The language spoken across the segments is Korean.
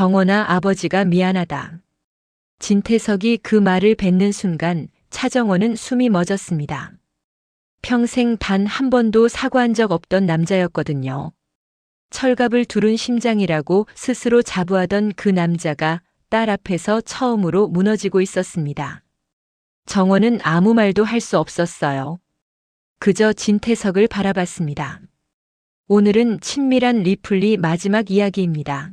정원아 아버지가 미안하다. 진태석이 그 말을 뱉는 순간 차정원은 숨이 멎었습니다. 평생 단 한 번도 사과한 적 없던 남자였거든요. 철갑을 두른 심장이라고 스스로 자부하던 그 남자가 딸 앞에서 처음으로 무너지고 있었습니다. 정원은 아무 말도 할 수 없었어요. 그저 진태석을 바라봤습니다. 오늘은 친밀한 리플리 마지막 이야기입니다.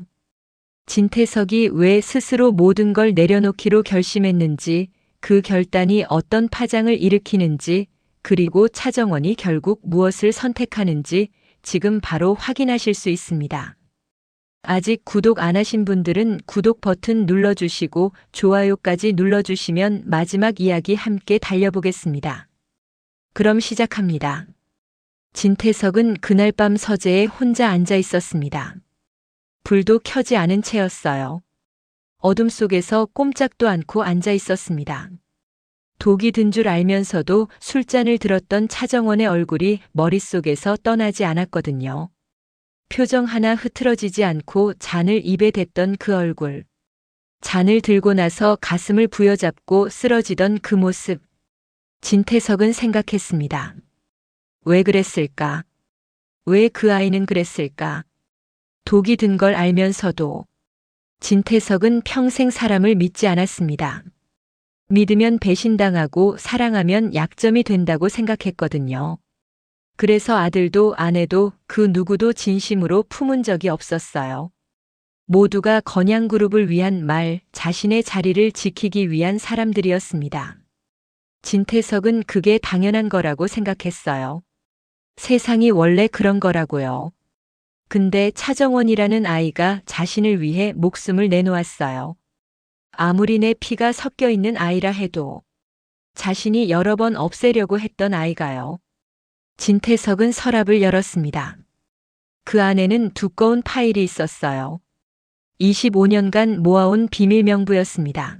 진태석이 왜 스스로 모든 걸 내려놓기로 결심했는지, 그 결단이 어떤 파장을 일으키는지, 그리고 차정원이 결국 무엇을 선택하는지 지금 바로 확인하실 수 있습니다. 아직 구독 안 하신 분들은 구독 버튼 눌러주시고 좋아요까지 눌러주시면 마지막 이야기 함께 달려보겠습니다. 그럼 시작합니다. 진태석은 그날 밤 서재에 혼자 앉아 있었습니다. 불도 켜지 않은 채였어요. 어둠 속에서 꼼짝도 않고 앉아 있었습니다. 독이 든 줄 알면서도 술잔을 들었던 차정원의 얼굴이 머릿속에서 떠나지 않았거든요. 표정 하나 흐트러지지 않고 잔을 입에 댔던 그 얼굴. 잔을 들고 나서 가슴을 부여잡고 쓰러지던 그 모습. 진태석은 생각했습니다. 왜 그랬을까? 왜 그 아이는 그랬을까? 독이 든 걸 알면서도 진태석은 평생 사람을 믿지 않았습니다. 믿으면 배신당하고 사랑하면 약점이 된다고 생각했거든요. 그래서 아들도 아내도 그 누구도 진심으로 품은 적이 없었어요. 모두가 건양그룹을 위한 말, 자신의 자리를 지키기 위한 사람들이었습니다. 진태석은 그게 당연한 거라고 생각했어요. 세상이 원래 그런 거라고요. 근데 차정원이라는 아이가 자신을 위해 목숨을 내놓았어요. 아무리 내 피가 섞여 있는 아이라 해도 자신이 여러 번 없애려고 했던 아이가요. 진태석은 서랍을 열었습니다. 그 안에는 두꺼운 파일이 있었어요. 25년간 모아온 비밀 명부였습니다.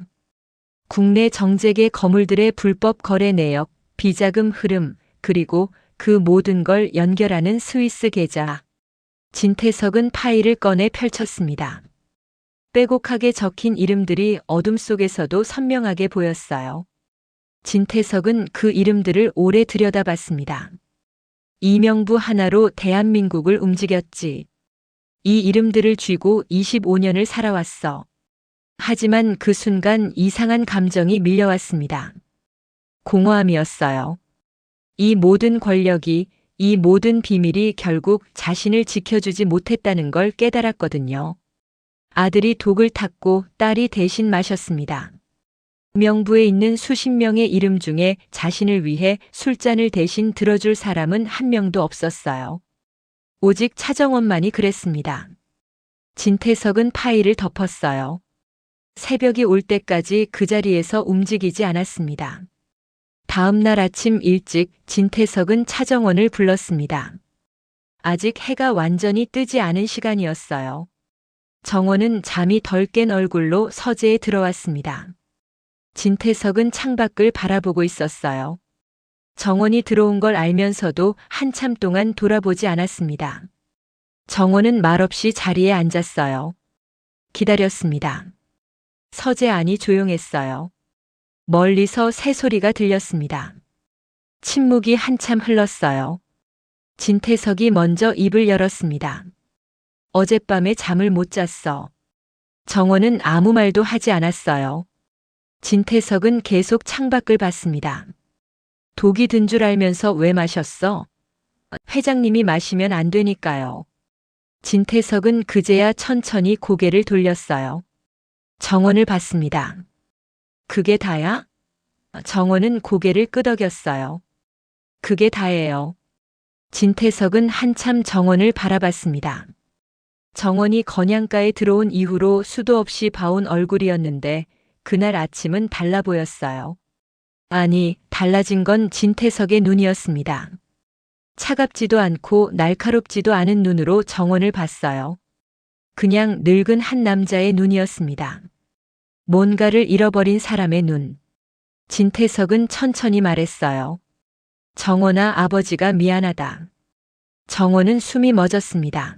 국내 정재계 거물들의 불법 거래 내역, 비자금 흐름, 그리고 그 모든 걸 연결하는 스위스 계좌. 진태석은 파일을 꺼내 펼쳤습니다. 빼곡하게 적힌 이름들이 어둠 속에서도 선명하게 보였어요. 진태석은 그 이름들을 오래 들여다봤습니다. 이명부 하나로 대한민국을 움직였지. 이 이름들을 쥐고 25년을 살아왔어. 하지만 그 순간 이상한 감정이 밀려왔습니다. 공허함이었어요. 이 모든 권력이, 이 모든 비밀이 결국 자신을 지켜주지 못했다는 걸 깨달았거든요. 아들이 독을 탔고 딸이 대신 마셨습니다. 명부에 있는 수십 명의 이름 중에 자신을 위해 술잔을 대신 들어줄 사람은 한 명도 없었어요. 오직 차정원만이 그랬습니다. 진태석은 파일을 덮었어요. 새벽이 올 때까지 그 자리에서 움직이지 않았습니다. 다음 날 아침 일찍 진태석은 차정원을 불렀습니다. 아직 해가 완전히 뜨지 않은 시간이었어요. 정원은 잠이 덜 깬 얼굴로 서재에 들어왔습니다. 진태석은 창밖을 바라보고 있었어요. 정원이 들어온 걸 알면서도 한참 동안 돌아보지 않았습니다. 정원은 말없이 자리에 앉았어요. 기다렸습니다. 서재 안이 조용했어요. 멀리서 새소리가 들렸습니다. 침묵이 한참 흘렀어요. 진태석이 먼저 입을 열었습니다. 어젯밤에 잠을 못 잤어. 정원은 아무 말도 하지 않았어요. 진태석은 계속 창밖을 봤습니다. 독이 든 줄 알면서 왜 마셨어? 회장님이 마시면 안 되니까요. 진태석은 그제야 천천히 고개를 돌렸어요. 정원을 봤습니다. 그게 다야? 정원은 고개를 끄덕였어요. 그게 다예요. 진태석은 한참 정원을 바라봤습니다. 정원이 건양가에 들어온 이후로 수도 없이 봐온 얼굴이었는데 그날 아침은 달라 보였어요. 아니, 달라진 건 진태석의 눈이었습니다. 차갑지도 않고 날카롭지도 않은 눈으로 정원을 봤어요. 그냥 늙은 한 남자의 눈이었습니다. 뭔가를 잃어버린 사람의 눈. 진태석은 천천히 말했어요. 정원아 아버지가 미안하다. 정원은 숨이 멎었습니다.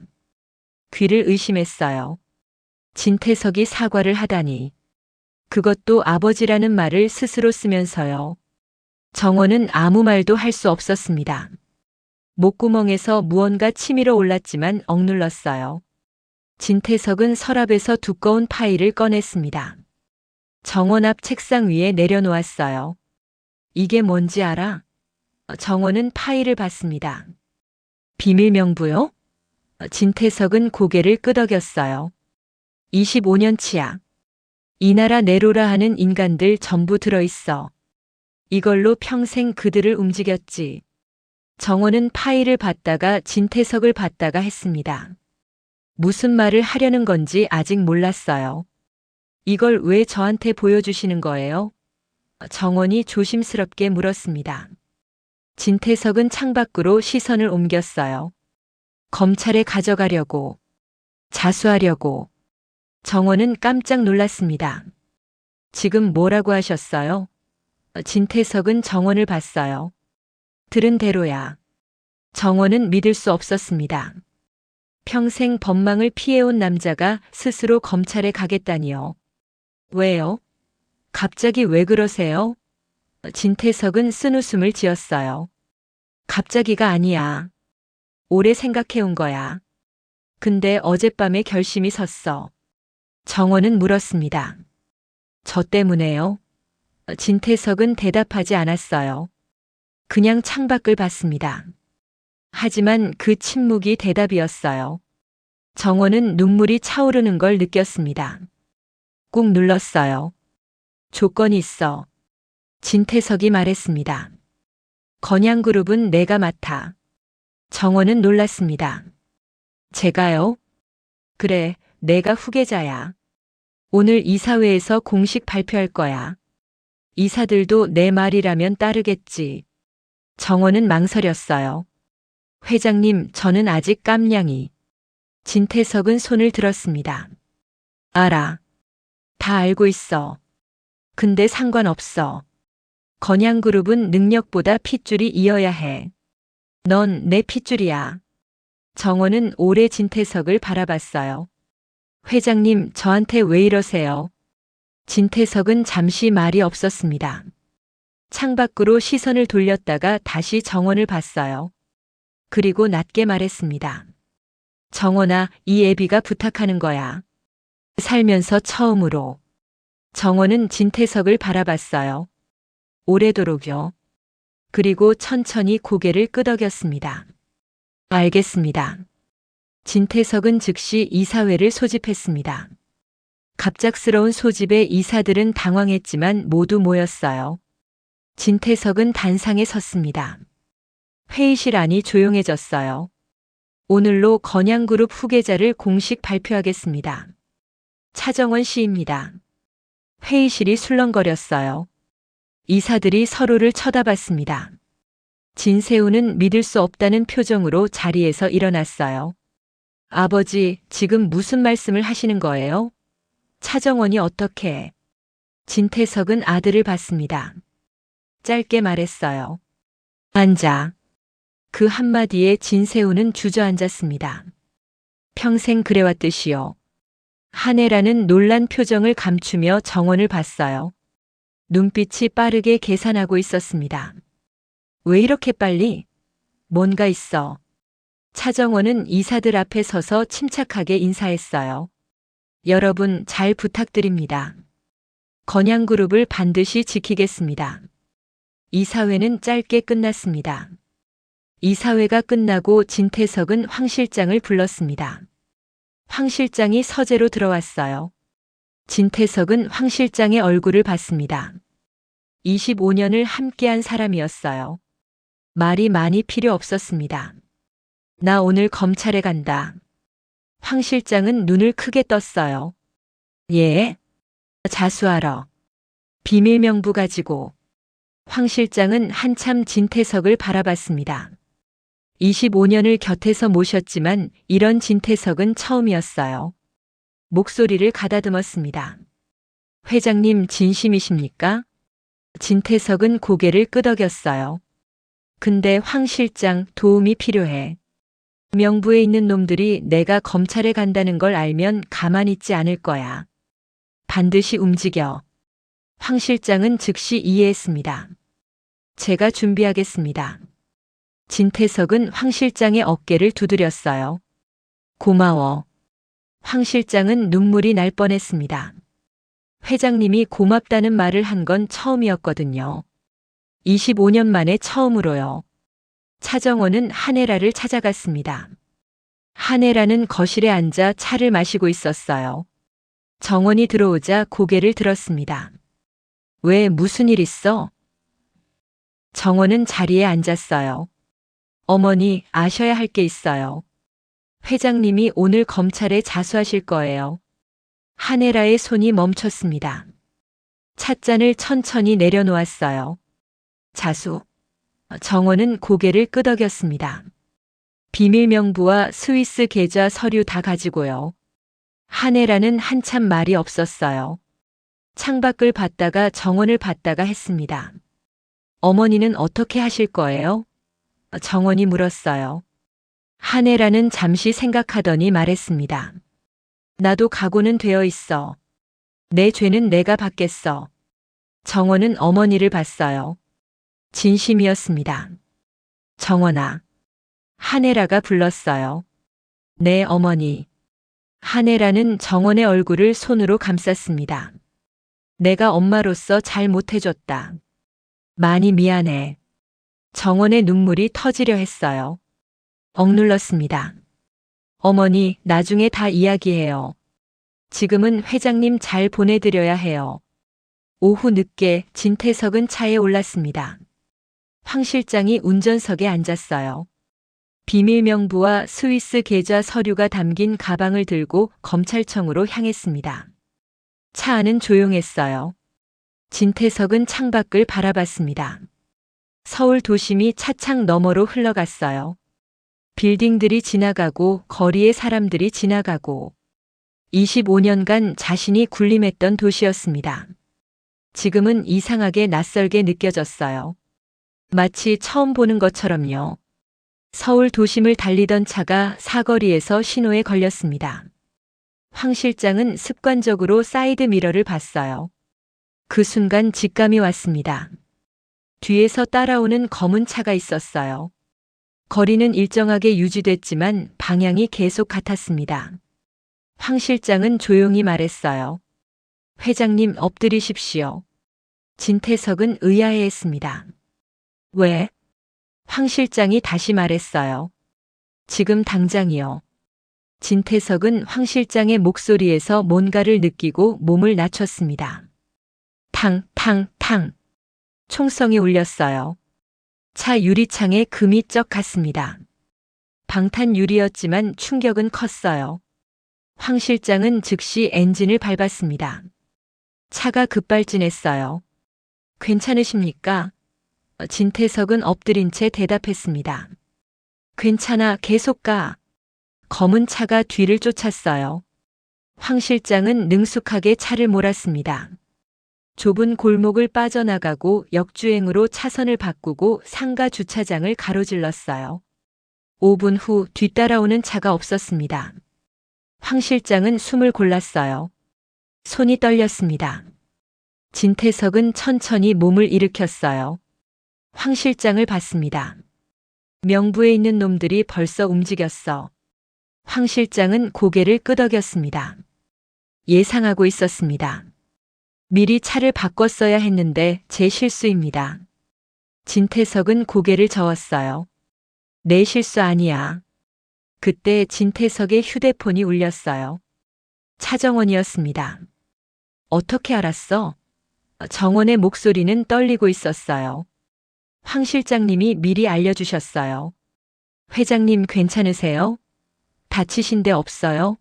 귀를 의심했어요. 진태석이 사과를 하다니. 그것도 아버지라는 말을 스스로 쓰면서요. 정원은 아무 말도 할 수 없었습니다. 목구멍에서 무언가 치밀어 올랐지만 억눌렀어요. 진태석은 서랍에서 두꺼운 파일을 꺼냈습니다. 정원 앞 책상 위에 내려놓았어요. 이게 뭔지 알아? 정원은 파일을 봤습니다. 비밀 명부요? 진태석은 고개를 끄덕였어요. 25년치야. 이 나라 네로라 하는 인간들 전부 들어있어. 이걸로 평생 그들을 움직였지. 정원은 파일을 받다가 진태석을 받다가 했습니다. 무슨 말을 하려는 건지 아직 몰랐어요. 이걸 왜 저한테 보여주시는 거예요? 정원이 조심스럽게 물었습니다. 진태석은 창밖으로 시선을 옮겼어요. 검찰에 가져가려고, 자수하려고. 정원은 깜짝 놀랐습니다. 지금 뭐라고 하셨어요? 진태석은 정원을 봤어요. 들은 대로야. 정원은 믿을 수 없었습니다. 평생 법망을 피해온 남자가 스스로 검찰에 가겠다니요. 왜요? 갑자기 왜 그러세요? 진태석은 쓴웃음을 지었어요. 갑자기가 아니야. 오래 생각해온 거야. 근데 어젯밤에 결심이 섰어. 정원은 물었습니다. 저 때문에요? 진태석은 대답하지 않았어요. 그냥 창밖을 봤습니다. 하지만 그 침묵이 대답이었어요. 정원은 눈물이 차오르는 걸 느꼈습니다. 꾹 눌렀어요. 조건이 있어. 진태석이 말했습니다. 건양그룹은 내가 맡아. 정원은 놀랐습니다. 제가요? 그래, 내가 후계자야. 오늘 이사회에서 공식 발표할 거야. 이사들도 내 말이라면 따르겠지. 정원은 망설였어요. 회장님, 저는 아직 깜냥이. 진태석은 손을 들었습니다. 알아. 다 알고 있어. 근데 상관없어. 건양그룹은 능력보다 핏줄이 이어야 해. 넌 내 핏줄이야. 정원은 오래 진태석을 바라봤어요. 회장님, 저한테 왜 이러세요? 진태석은 잠시 말이 없었습니다. 창밖으로 시선을 돌렸다가 다시 정원을 봤어요. 그리고 낮게 말했습니다. 정원아, 이 애비가 부탁하는 거야. 살면서 처음으로. 정원은 진태석을 바라봤어요. 오래도록요. 그리고 천천히 고개를 끄덕였습니다. 알겠습니다. 진태석은 즉시 이사회를 소집했습니다. 갑작스러운 소집에 이사들은 당황했지만 모두 모였어요. 진태석은 단상에 섰습니다. 회의실 안이 조용해졌어요. 오늘로 건양그룹 후계자를 공식 발표하겠습니다. 차정원 씨입니다. 회의실이 술렁거렸어요. 이사들이 서로를 쳐다봤습니다. 진세우는 믿을 수 없다는 표정으로 자리에서 일어났어요. 아버지, 지금 무슨 말씀을 하시는 거예요? 차정원이 어떻게? 진태석은 아들을 봤습니다. 짧게 말했어요. 앉아. 그 한마디에 진세우는 주저앉았습니다. 평생 그래왔듯이요. 한해라는 놀란 표정을 감추며 정원을 봤어요. 눈빛이 빠르게 계산하고 있었습니다. 왜 이렇게 빨리? 뭔가 있어. 차정원은 이사들 앞에 서서 침착하게 인사했어요. 여러분 잘 부탁드립니다. 건양그룹을 반드시 지키겠습니다. 이사회는 짧게 끝났습니다. 이사회가 끝나고 진태석은 황 실장을 불렀습니다. 황 실장이 서재로 들어왔어요. 진태석은 황 실장의 얼굴을 봤습니다. 25년을 함께한 사람이었어요. 말이 많이 필요 없었습니다. 나 오늘 검찰에 간다. 황 실장은 눈을 크게 떴어요. 예? 자수하러. 비밀 명부 가지고. 황 실장은 한참 진태석을 바라봤습니다. 25년을 곁에서 모셨지만 이런 진태석은 처음이었어요. 목소리를 가다듬었습니다. 회장님 진심이십니까? 진태석은 고개를 끄덕였어요. 근데 황 실장 도움이 필요해. 명부에 있는 놈들이 내가 검찰에 간다는 걸 알면 가만히 있지 않을 거야. 반드시 움직여. 황 실장은 즉시 이해했습니다. 제가 준비하겠습니다. 진태석은 황 실장의 어깨를 두드렸어요. 고마워. 황 실장은 눈물이 날 뻔했습니다. 회장님이 고맙다는 말을 한 건 처음이었거든요. 25년 만에 처음으로요. 차정원은 한혜라를 찾아갔습니다. 한혜라는 거실에 앉아 차를 마시고 있었어요. 정원이 들어오자 고개를 들었습니다. 왜 무슨 일 있어? 정원은 자리에 앉았어요. 어머니, 아셔야 할 게 있어요. 회장님이 오늘 검찰에 자수하실 거예요. 한혜라의 손이 멈췄습니다. 찻잔을 천천히 내려놓았어요. 자수. 정원은 고개를 끄덕였습니다. 비밀 명부와 스위스 계좌 서류 다 가지고요. 한혜라는 한참 말이 없었어요. 창밖을 봤다가 정원을 봤다가 했습니다. 어머니는 어떻게 하실 거예요? 정원이 물었어요. 한혜라는 잠시 생각하더니 말했습니다. 나도 각오는 되어 있어. 내 죄는 내가 받겠어. 정원은 어머니를 봤어요. 진심이었습니다. 정원아. 한혜라가 불렀어요. 네, 어머니. 한혜라는 정원의 얼굴을 손으로 감쌌습니다. 내가 엄마로서 잘 못해줬다. 많이 미안해. 정원의 눈물이 터지려 했어요. 억눌렀습니다. 어머니, 나중에 다 이야기해요. 지금은 회장님 잘 보내드려야 해요. 오후 늦게 진태석은 차에 올랐습니다. 황 실장이 운전석에 앉았어요. 비밀 명부와 스위스 계좌 서류가 담긴 가방을 들고 검찰청으로 향했습니다. 차 안은 조용했어요. 진태석은 창밖을 바라봤습니다. 서울 도심이 차창 너머로 흘러갔어요. 빌딩들이 지나가고 거리에 사람들이 지나가고 25년간 자신이 군림했던 도시였습니다. 지금은 이상하게 낯설게 느껴졌어요. 마치 처음 보는 것처럼요. 서울 도심을 달리던 차가 사거리에서 신호에 걸렸습니다. 황 실장은 습관적으로 사이드 미러를 봤어요. 그 순간 직감이 왔습니다. 뒤에서 따라오는 검은 차가 있었어요. 거리는 일정하게 유지됐지만 방향이 계속 같았습니다. 황 실장은 조용히 말했어요. 회장님 엎드리십시오. 진태석은 의아해했습니다. 왜? 황 실장이 다시 말했어요. 지금 당장이요. 진태석은 황 실장의 목소리에서 뭔가를 느끼고 몸을 낮췄습니다. 탕, 탕, 탕. 총성이 울렸어요. 차 유리창에 금이 쩍 갔습니다. 방탄 유리였지만 충격은 컸어요. 황 실장은 즉시 엔진을 밟았습니다. 차가 급발진했어요. 괜찮으십니까? 진태석은 엎드린 채 대답했습니다. 괜찮아, 계속 가. 검은 차가 뒤를 쫓았어요. 황 실장은 능숙하게 차를 몰았습니다. 좁은 골목을 빠져나가고 역주행으로 차선을 바꾸고 상가 주차장을 가로질렀어요. 5분 후 뒤따라오는 차가 없었습니다. 황 실장은 숨을 골랐어요. 손이 떨렸습니다. 진태석은 천천히 몸을 일으켰어요. 황 실장을 봤습니다. 명부에 있는 놈들이 벌써 움직였어. 황 실장은 고개를 끄덕였습니다. 예상하고 있었습니다. 미리 차를 바꿨어야 했는데 제 실수입니다. 진태석은 고개를 저었어요. 내 실수 아니야. 그때 진태석의 휴대폰이 울렸어요. 차정원이었습니다. 어떻게 알았어? 정원의 목소리는 떨리고 있었어요. 황 실장님이 미리 알려주셨어요. 회장님 괜찮으세요? 다치신 데 없어요?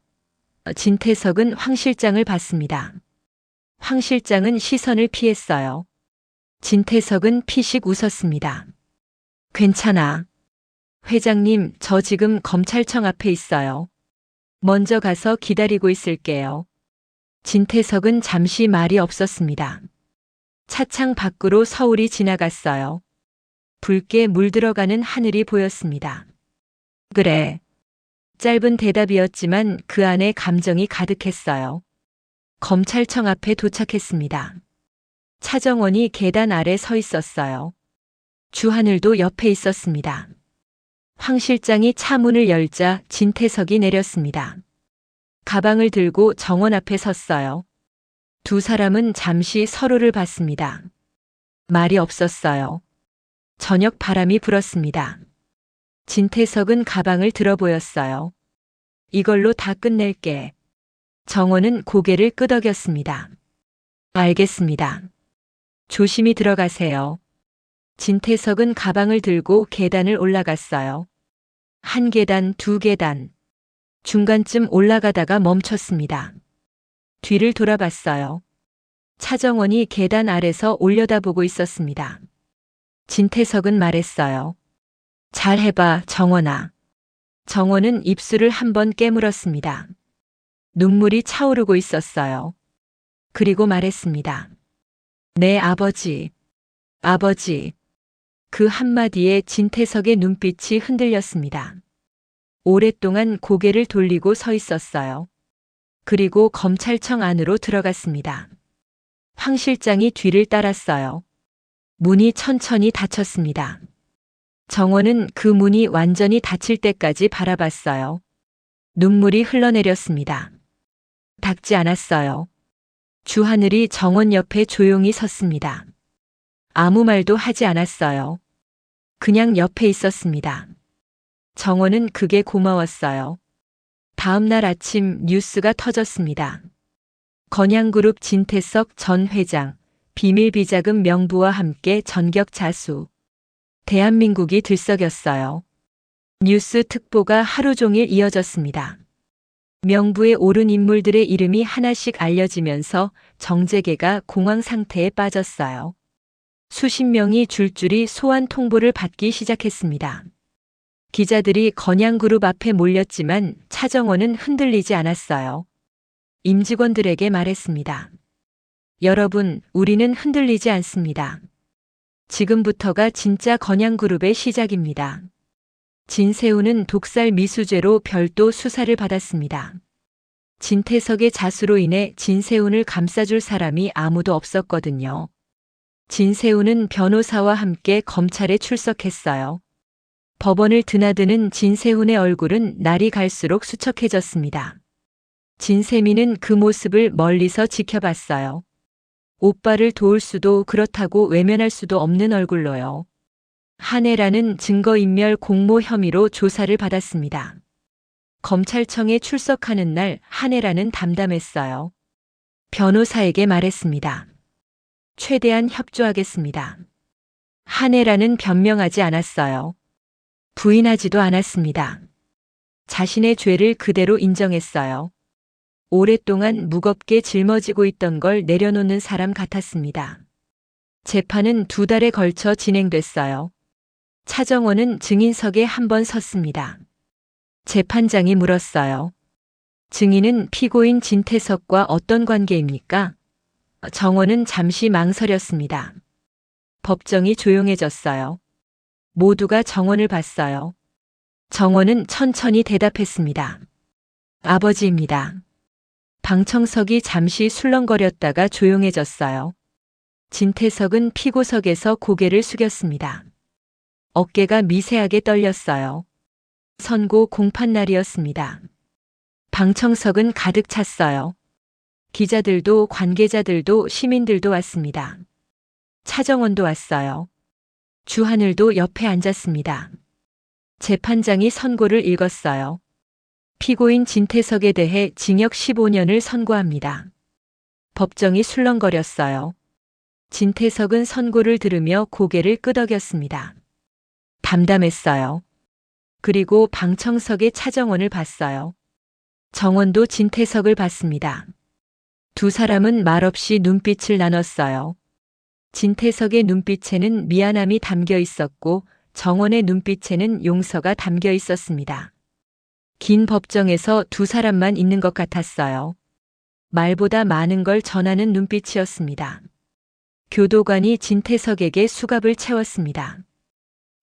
진태석은 황 실장을 봤습니다. 황 실장은 시선을 피했어요. 진태석은 피식 웃었습니다. 괜찮아. 회장님, 저 지금 검찰청 앞에 있어요. 먼저 가서 기다리고 있을게요. 진태석은 잠시 말이 없었습니다. 차창 밖으로 서울이 지나갔어요. 붉게 물들어가는 하늘이 보였습니다. 그래, 짧은 대답이었지만 그 안에 감정이 가득했어요. 검찰청 앞에 도착했습니다. 차정원이 계단 아래 서 있었어요. 주하늘도 옆에 있었습니다. 황 실장이 차 문을 열자 진태석이 내렸습니다. 가방을 들고 정원 앞에 섰어요. 두 사람은 잠시 서로를 봤습니다. 말이 없었어요. 저녁 바람이 불었습니다. 진태석은 가방을 들어 보였어요. 이걸로 다 끝낼게. 정원은 고개를 끄덕였습니다. 알겠습니다. 조심히 들어가세요. 진태석은 가방을 들고 계단을 올라갔어요. 한 계단, 두 계단. 중간쯤 올라가다가 멈췄습니다. 뒤를 돌아봤어요. 차정원이 계단 아래서 올려다보고 있었습니다. 진태석은 말했어요. 잘 해봐, 정원아. 정원은 입술을 한번 깨물었습니다. 눈물이 차오르고 있었어요. 그리고 말했습니다. 내 아버지, 아버지. 그 한마디에 진태석의 눈빛이 흔들렸습니다. 오랫동안 고개를 돌리고 서 있었어요. 그리고 검찰청 안으로 들어갔습니다. 황 실장이 뒤를 따랐어요. 문이 천천히 닫혔습니다. 정원은 그 문이 완전히 닫힐 때까지 바라봤어요. 눈물이 흘러내렸습니다. 닫지 않았어요. 주하늘이 정원 옆에 조용히 섰습니다. 아무 말도 하지 않았어요. 그냥 옆에 있었습니다. 정원은 그게 고마웠어요. 다음 날 아침 뉴스가 터졌습니다. 건양그룹 진태석 전 회장, 비밀비자금 명부와 함께 전격 자수. 대한민국이 들썩였어요. 뉴스 특보가 하루 종일 이어졌습니다. 명부에 오른 인물들의 이름이 하나씩 알려지면서 정재계가 공황 상태에 빠졌어요. 수십 명이 줄줄이 소환 통보를 받기 시작했습니다. 기자들이 건양그룹 앞에 몰렸지만 차정원은 흔들리지 않았어요. 임직원들에게 말했습니다. 여러분, 우리는 흔들리지 않습니다. 지금부터가 진짜 건양그룹의 시작입니다. 진세우는 독살 미수죄로 별도 수사를 받았습니다. 진태석의 자수로 인해 진세훈을 감싸줄 사람이 아무도 없었거든요. 진세훈은 변호사와 함께 검찰에 출석했어요. 법원을 드나드는 진세훈의 얼굴은 날이 갈수록 수척해졌습니다. 진세미는 그 모습을 멀리서 지켜봤어요. 오빠를 도울 수도 그렇다고 외면할 수도 없는 얼굴로요. 한해라는 증거인멸 공모 혐의로 조사를 받았습니다. 검찰청에 출석하는 날 한해라는 담담했어요. 변호사에게 말했습니다. 최대한 협조하겠습니다. 한해라는 변명하지 않았어요. 부인하지도 않았습니다. 자신의 죄를 그대로 인정했어요. 오랫동안 무겁게 짊어지고 있던 걸 내려놓는 사람 같았습니다. 재판은 두 달에 걸쳐 진행됐어요. 차정원은 증인석에 한 번 섰습니다. 재판장이 물었어요. 증인은 피고인 진태석과 어떤 관계입니까? 정원은 잠시 망설였습니다. 법정이 조용해졌어요. 모두가 정원을 봤어요. 정원은 천천히 대답했습니다. 아버지입니다. 방청석이 잠시 술렁거렸다가 조용해졌어요. 진태석은 피고석에서 고개를 숙였습니다. 어깨가 미세하게 떨렸어요. 선고 공판 날이었습니다. 방청석은 가득 찼어요. 기자들도 관계자들도 시민들도 왔습니다. 차정원도 왔어요. 주하늘도 옆에 앉았습니다. 재판장이 선고를 읽었어요. 피고인 진태석에 대해 징역 15년을 선고합니다. 법정이 술렁거렸어요. 진태석은 선고를 들으며 고개를 끄덕였습니다. 담담했어요. 그리고 방청석의 차정원을 봤어요. 정원도 진태석을 봤습니다. 두 사람은 말없이 눈빛을 나눴어요. 진태석의 눈빛에는 미안함이 담겨 있었고 정원의 눈빛에는 용서가 담겨 있었습니다. 긴 법정에서 두 사람만 있는 것 같았어요. 말보다 많은 걸 전하는 눈빛이었습니다. 교도관이 진태석에게 수갑을 채웠습니다.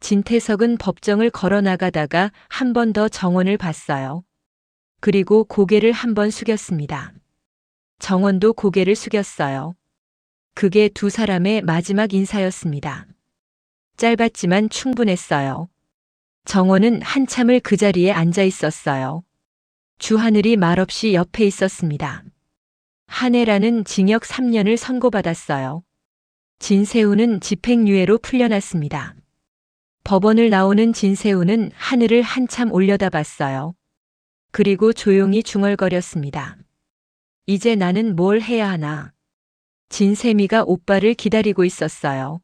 진태석은 법정을 걸어 나가다가 한 번 더 정원을 봤어요. 그리고 고개를 한 번 숙였습니다. 정원도 고개를 숙였어요. 그게 두 사람의 마지막 인사였습니다. 짧았지만 충분했어요. 정원은 한참을 그 자리에 앉아 있었어요. 주하늘이 말없이 옆에 있었습니다. 한해라는 징역 3년을 선고받았어요. 진세우는 집행유예로 풀려났습니다. 법원을 나오는 진세우는 하늘을 한참 올려다봤어요. 그리고 조용히 중얼거렸습니다. 이제 나는 뭘 해야 하나. 진세미가 오빠를 기다리고 있었어요.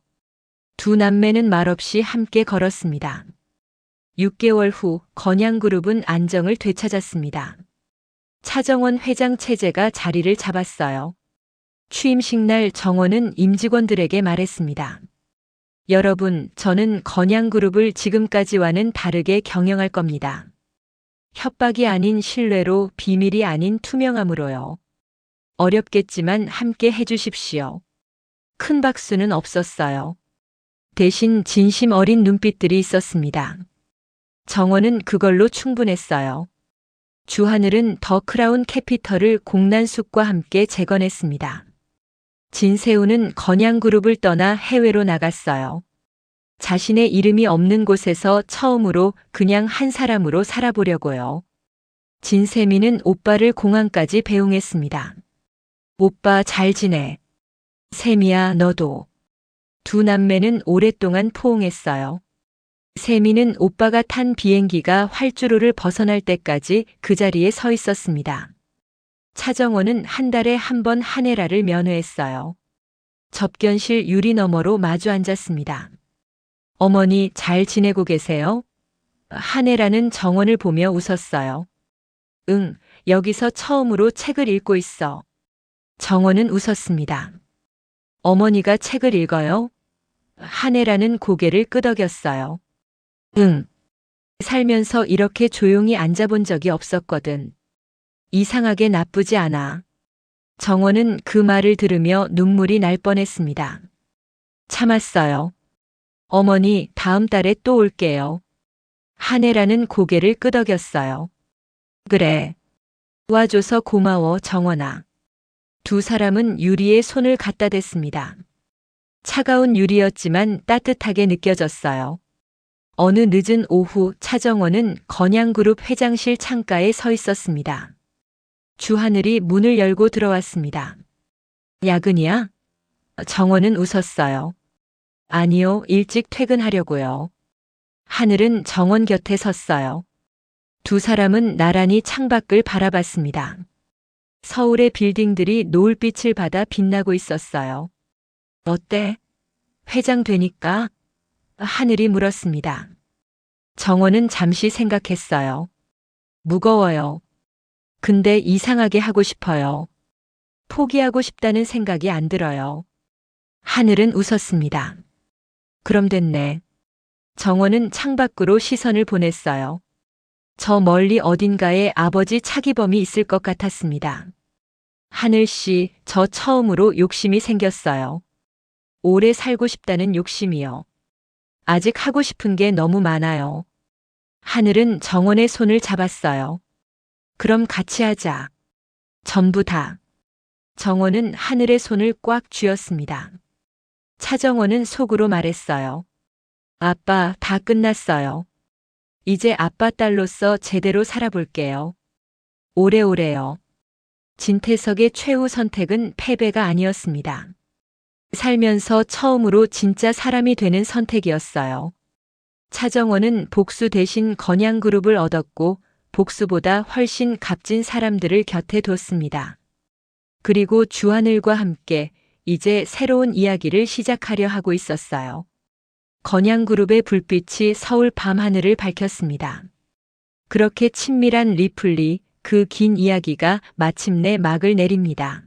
두 남매는 말없이 함께 걸었습니다. 6개월 후 건양그룹은 안정을 되찾았습니다. 차정원 회장 체제가 자리를 잡았어요. 취임식 날 정원은 임직원들에게 말했습니다. 여러분, 저는 건양그룹을 지금까지와는 다르게 경영할 겁니다. 협박이 아닌 신뢰로 비밀이 아닌 투명함으로요. 어렵겠지만 함께 해주십시오. 큰 박수는 없었어요. 대신 진심 어린 눈빛들이 있었습니다. 정원은 그걸로 충분했어요. 주하늘은 더 크라운 캐피털을 공난숙과 함께 재건했습니다. 진세우는 건양그룹을 떠나 해외로 나갔어요. 자신의 이름이 없는 곳에서 처음으로 그냥 한 사람으로 살아보려고요. 진세미는 오빠를 공항까지 배웅했습니다. 오빠 잘 지내. 세미야 너도. 두 남매는 오랫동안 포옹했어요. 세미는 오빠가 탄 비행기가 활주로를 벗어날 때까지 그 자리에 서 있었습니다. 차정원은 한 달에 한 번 한혜라를 면회했어요. 접견실 유리 너머로 마주 앉았습니다. 어머니 잘 지내고 계세요? 한혜라는 정원을 보며 웃었어요. 응, 여기서 처음으로 책을 읽고 있어. 정원은 웃었습니다. 어머니가 책을 읽어요? 한혜라는 고개를 끄덕였어요. 응. 살면서 이렇게 조용히 앉아본 적이 없었거든. 이상하게 나쁘지 않아. 정원은 그 말을 들으며 눈물이 날 뻔했습니다. 참았어요. 어머니, 다음 달에 또 올게요. 한혜라는 고개를 끄덕였어요. 그래. 도와줘서 고마워, 정원아. 두 사람은 유리에 손을 갖다 댔습니다. 차가운 유리였지만 따뜻하게 느껴졌어요. 어느 늦은 오후 차정원은 건양그룹 회장실 창가에 서 있었습니다. 주하늘이 문을 열고 들어왔습니다. 야근이야? 정원은 웃었어요. 아니요, 일찍 퇴근하려고요. 하늘은 정원 곁에 섰어요. 두 사람은 나란히 창밖을 바라봤습니다. 서울의 빌딩들이 노을빛을 받아 빛나고 있었어요. 어때? 회장 되니까? 하늘이 물었습니다. 정원은 잠시 생각했어요. 무거워요. 근데 이상하게 하고 싶어요. 포기하고 싶다는 생각이 안 들어요. 하늘은 웃었습니다. 그럼 됐네. 정원은 창밖으로 시선을 보냈어요. 저 멀리 어딘가에 아버지 차기범이 있을 것 같았습니다. 하늘 씨, 저 처음으로 욕심이 생겼어요. 오래 살고 싶다는 욕심이요. 아직 하고 싶은 게 너무 많아요. 하늘은 정원의 손을 잡았어요. 그럼 같이 하자. 전부 다. 정원은 하늘의 손을 꽉 쥐었습니다. 차정원은 속으로 말했어요. 아빠, 다 끝났어요. 이제 아빠 딸로서 제대로 살아볼게요. 오래오래요. 진태석의 최후 선택은 패배가 아니었습니다. 살면서 처음으로 진짜 사람이 되는 선택이었어요. 차정원은 복수 대신 건양그룹을 얻었고 복수보다 훨씬 값진 사람들을 곁에 뒀습니다. 그리고 주하늘과 함께 이제 새로운 이야기를 시작하려 하고 있었어요. 건양그룹의 불빛이 서울 밤하늘을 밝혔습니다. 그렇게 친밀한 리플리, 그 긴 이야기가 마침내 막을 내립니다.